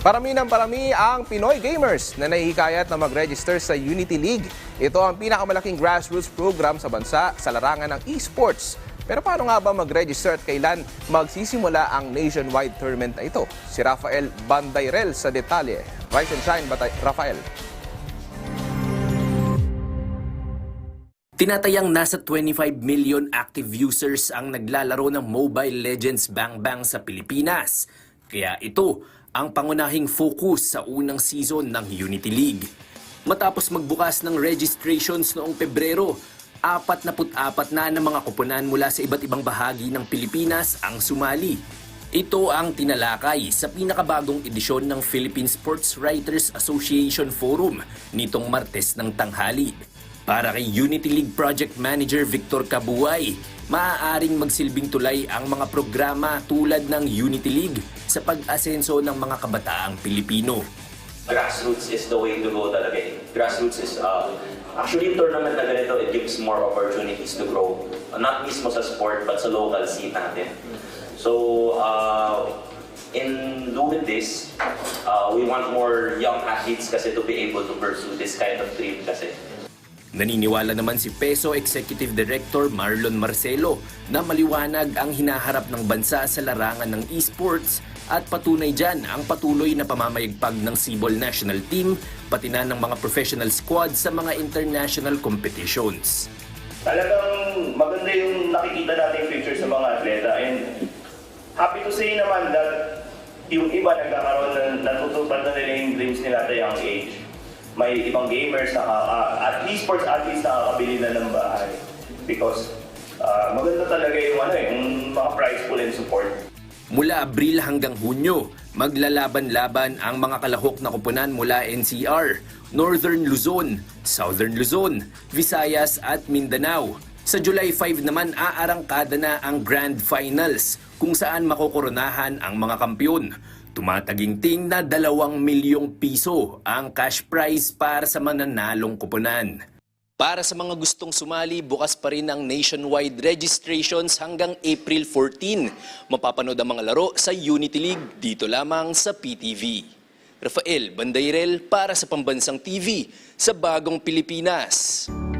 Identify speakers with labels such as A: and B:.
A: Parami ng parami ang Pinoy gamers na nahihikayat na mag-register sa Unity League. Ito ang pinakamalaking grassroots program sa bansa sa larangan ng esports. Pero paano nga ba mag-register at kailan magsisimula ang nationwide tournament na ito? Si Rafael Bandayrel sa detalye. Rise and shine, Batay Rafael.
B: Tinatayang nasa 25 million active users ang naglalaro ng Mobile Legends Bang Bang sa Pilipinas. Kaya ito ang pangunahing focus sa unang season ng Unity League. Matapos magbukas ng registrations noong Pebrero, 44 na ng mga kupunan mula sa iba't ibang bahagi ng Pilipinas ang sumali. Ito ang tinalakay sa pinakabagong edisyon ng Philippine Sports Writers Association Forum nitong Martes ng tanghali. Para kay Unity League Project Manager Victor Kabuay, maaaring magsilbing tulay ang mga programa tulad ng Unity League sa pag-asenso ng mga kabataang Pilipino.
C: grassroots is the way to go talaga eh. Grassroots is, uh, actually tournament na ganito, it gives more opportunities to grow. Not mismo sa sport, but sa local scene natin. So, uh, in doing this, uh, we want more young athletes kasi to be able to pursue this kind of dream kasi.
B: Naniniwala naman si PESO Executive Director Marlon Marcelo na maliwanag ang hinaharap ng bansa sa larangan ng esports at patunay dyan ang patuloy na pamamayagpag ng Cebol National Team pati na ng mga professional squad sa mga international competitions.
D: talagang maganda yung nakikita nating future sa mga atleta and happy to say naman that yung iba nagkakaroon na natutupad na nila yung dreams nila at young age. May ibang gamers na uh, at least sports athletes na nakakabili na ng bahay because ah, maganda talaga yung ano eh, yung mga prize pool and support.
B: Mula Abril hanggang Hunyo, maglalaban-laban ang mga kalahok na kupunan mula NCR, Northern Luzon, Southern Luzon, Visayas at Mindanao. Sa July 5 naman aarangkada na ang Grand Finals kung saan makokoronahan ang mga kampyon. Tumataginting na 2 milyong piso ang cash prize para sa mananalong kupunan. Para sa mga gustong sumali, bukas pa rin ang nationwide registrations hanggang April 14. Mapapanood ang mga laro sa Unity League dito lamang sa PTV. Rafael Bandayrel para sa Pambansang TV sa Bagong Pilipinas.